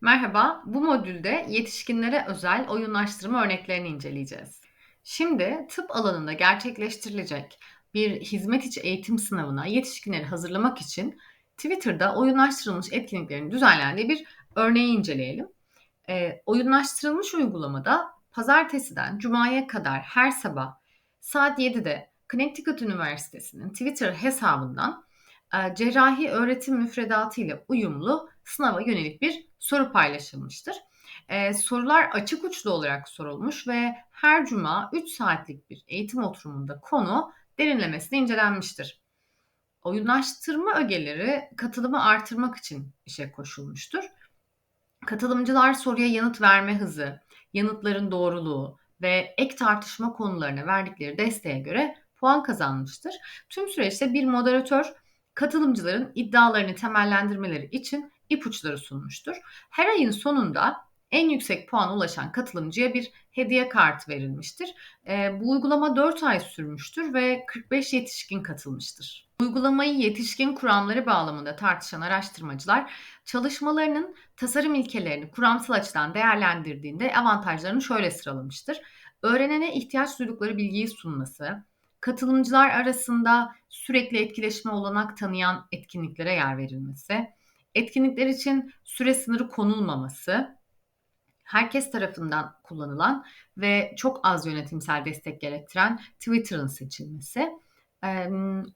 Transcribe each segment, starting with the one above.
Merhaba, bu modülde yetişkinlere özel oyunlaştırma örneklerini inceleyeceğiz. Şimdi tıp alanında gerçekleştirilecek bir hizmet içi eğitim sınavına yetişkinleri hazırlamak için Twitter'da oyunlaştırılmış etkinliklerin düzenlendiği bir örneği inceleyelim. E, oyunlaştırılmış uygulamada pazartesiden cumaya kadar her sabah saat 7'de Connecticut Üniversitesi'nin Twitter hesabından e, cerrahi öğretim müfredatı ile uyumlu sınava yönelik bir soru paylaşılmıştır. E, sorular açık uçlu olarak sorulmuş ve her cuma 3 saatlik bir eğitim oturumunda konu derinlemesine incelenmiştir. Oyunlaştırma ögeleri katılımı artırmak için işe koşulmuştur. Katılımcılar soruya yanıt verme hızı, yanıtların doğruluğu ve ek tartışma konularına verdikleri desteğe göre puan kazanmıştır. Tüm süreçte bir moderatör katılımcıların iddialarını temellendirmeleri için ipuçları sunmuştur. Her ayın sonunda en yüksek puan ulaşan katılımcıya bir hediye kartı verilmiştir. E, bu uygulama 4 ay sürmüştür ve 45 yetişkin katılmıştır. Uygulamayı yetişkin kuramları bağlamında tartışan araştırmacılar çalışmalarının tasarım ilkelerini kuramsal açıdan değerlendirdiğinde avantajlarını şöyle sıralamıştır. Öğrenene ihtiyaç duydukları bilgiyi sunması, katılımcılar arasında sürekli etkileşme olanak tanıyan etkinliklere yer verilmesi, etkinlikler için süre sınırı konulmaması, herkes tarafından kullanılan ve çok az yönetimsel destek gerektiren Twitter'ın seçilmesi,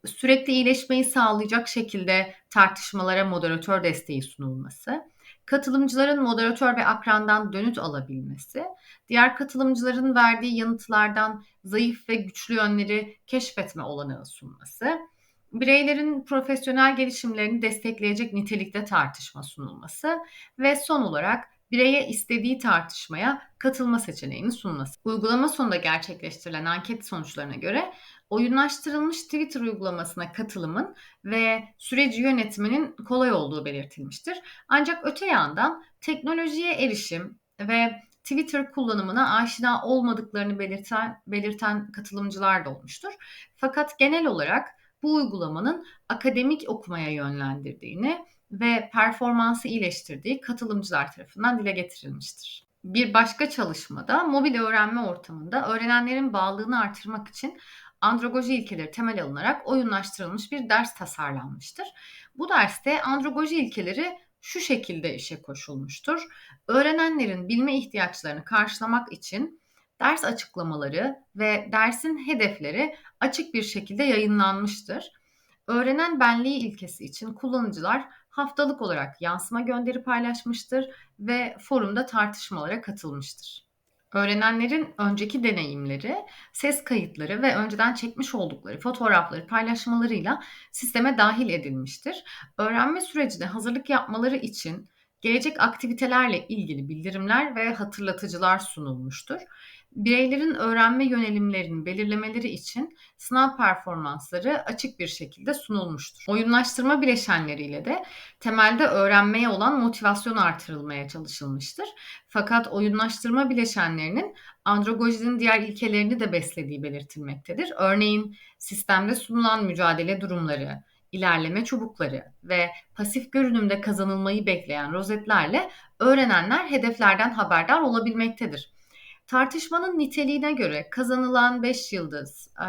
sürekli iyileşmeyi sağlayacak şekilde tartışmalara moderatör desteği sunulması, katılımcıların moderatör ve akrandan dönüt alabilmesi, diğer katılımcıların verdiği yanıtlardan zayıf ve güçlü yönleri keşfetme olanağı sunması, bireylerin profesyonel gelişimlerini destekleyecek nitelikte tartışma sunulması ve son olarak bireye istediği tartışmaya katılma seçeneğini sunması. Uygulama sonunda gerçekleştirilen anket sonuçlarına göre oyunlaştırılmış Twitter uygulamasına katılımın ve süreci yönetiminin kolay olduğu belirtilmiştir. Ancak öte yandan teknolojiye erişim ve Twitter kullanımına aşina olmadıklarını belirten, belirten katılımcılar da olmuştur. Fakat genel olarak bu uygulamanın akademik okumaya yönlendirdiğini ve performansı iyileştirdiği katılımcılar tarafından dile getirilmiştir. Bir başka çalışmada mobil öğrenme ortamında öğrenenlerin bağlılığını artırmak için andragoji ilkeleri temel alınarak oyunlaştırılmış bir ders tasarlanmıştır. Bu derste andragoji ilkeleri şu şekilde işe koşulmuştur. Öğrenenlerin bilme ihtiyaçlarını karşılamak için ders açıklamaları ve dersin hedefleri açık bir şekilde yayınlanmıştır. Öğrenen benliği ilkesi için kullanıcılar haftalık olarak yansıma gönderi paylaşmıştır ve forumda tartışmalara katılmıştır. Öğrenenlerin önceki deneyimleri, ses kayıtları ve önceden çekmiş oldukları fotoğrafları paylaşmalarıyla sisteme dahil edilmiştir. Öğrenme sürecine hazırlık yapmaları için gelecek aktivitelerle ilgili bildirimler ve hatırlatıcılar sunulmuştur bireylerin öğrenme yönelimlerini belirlemeleri için sınav performansları açık bir şekilde sunulmuştur. Oyunlaştırma bileşenleriyle de temelde öğrenmeye olan motivasyon artırılmaya çalışılmıştır. Fakat oyunlaştırma bileşenlerinin andragojinin diğer ilkelerini de beslediği belirtilmektedir. Örneğin sistemde sunulan mücadele durumları, ilerleme çubukları ve pasif görünümde kazanılmayı bekleyen rozetlerle öğrenenler hedeflerden haberdar olabilmektedir. Tartışmanın niteliğine göre kazanılan 5 yıldız e,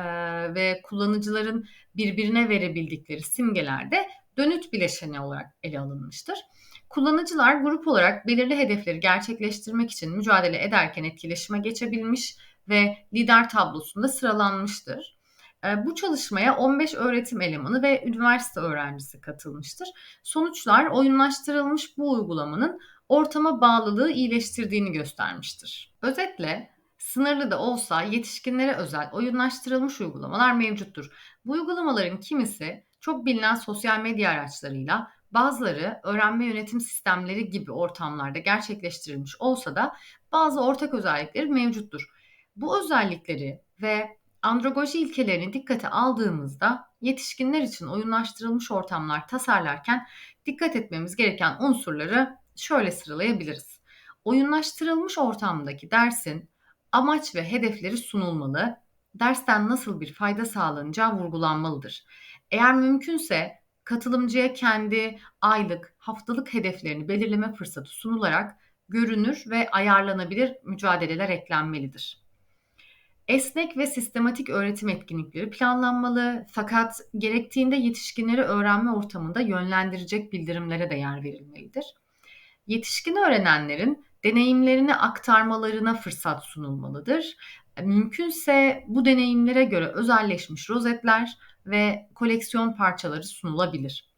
ve kullanıcıların birbirine verebildikleri simgeler de dönüt bileşeni olarak ele alınmıştır. Kullanıcılar grup olarak belirli hedefleri gerçekleştirmek için mücadele ederken etkileşime geçebilmiş ve lider tablosunda sıralanmıştır. Bu çalışmaya 15 öğretim elemanı ve üniversite öğrencisi katılmıştır. Sonuçlar oyunlaştırılmış bu uygulamanın ortama bağlılığı iyileştirdiğini göstermiştir. Özetle sınırlı da olsa yetişkinlere özel oyunlaştırılmış uygulamalar mevcuttur. Bu uygulamaların kimisi çok bilinen sosyal medya araçlarıyla bazıları öğrenme yönetim sistemleri gibi ortamlarda gerçekleştirilmiş olsa da bazı ortak özellikleri mevcuttur. Bu özellikleri ve andragoji ilkelerini dikkate aldığımızda yetişkinler için oyunlaştırılmış ortamlar tasarlarken dikkat etmemiz gereken unsurları şöyle sıralayabiliriz. Oyunlaştırılmış ortamdaki dersin amaç ve hedefleri sunulmalı, dersten nasıl bir fayda sağlanacağı vurgulanmalıdır. Eğer mümkünse katılımcıya kendi aylık, haftalık hedeflerini belirleme fırsatı sunularak görünür ve ayarlanabilir mücadeleler eklenmelidir. Esnek ve sistematik öğretim etkinlikleri planlanmalı fakat gerektiğinde yetişkinleri öğrenme ortamında yönlendirecek bildirimlere de yer verilmelidir. Yetişkin öğrenenlerin deneyimlerini aktarmalarına fırsat sunulmalıdır. Mümkünse bu deneyimlere göre özelleşmiş rozetler ve koleksiyon parçaları sunulabilir.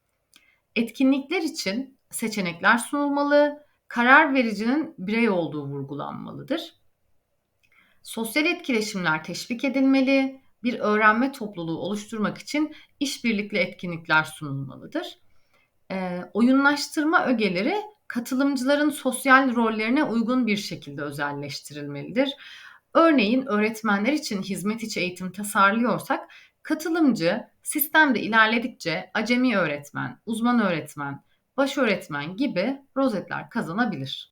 Etkinlikler için seçenekler sunulmalı, karar vericinin birey olduğu vurgulanmalıdır. Sosyal etkileşimler teşvik edilmeli, bir öğrenme topluluğu oluşturmak için işbirlikli etkinlikler sunulmalıdır. E, oyunlaştırma ögeleri katılımcıların sosyal rollerine uygun bir şekilde özelleştirilmelidir. Örneğin öğretmenler için hizmet içi eğitim tasarlıyorsak katılımcı sistemde ilerledikçe acemi öğretmen, uzman öğretmen, baş öğretmen gibi rozetler kazanabilir.